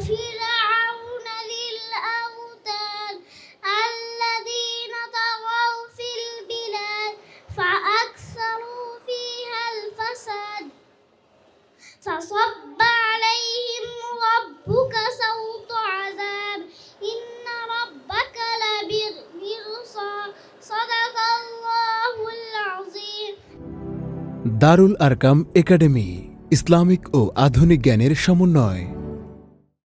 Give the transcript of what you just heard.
وفرعون ذي الأوتاد الذين طغوا في البلاد فأكثروا فيها الفساد فصب عليهم ربك سوط عذاب إن ربك لبالمرصاد صدق الله العظيم Darul Arqam academy Islamic ও আধুনিক জ্ঞানের সমন্বয়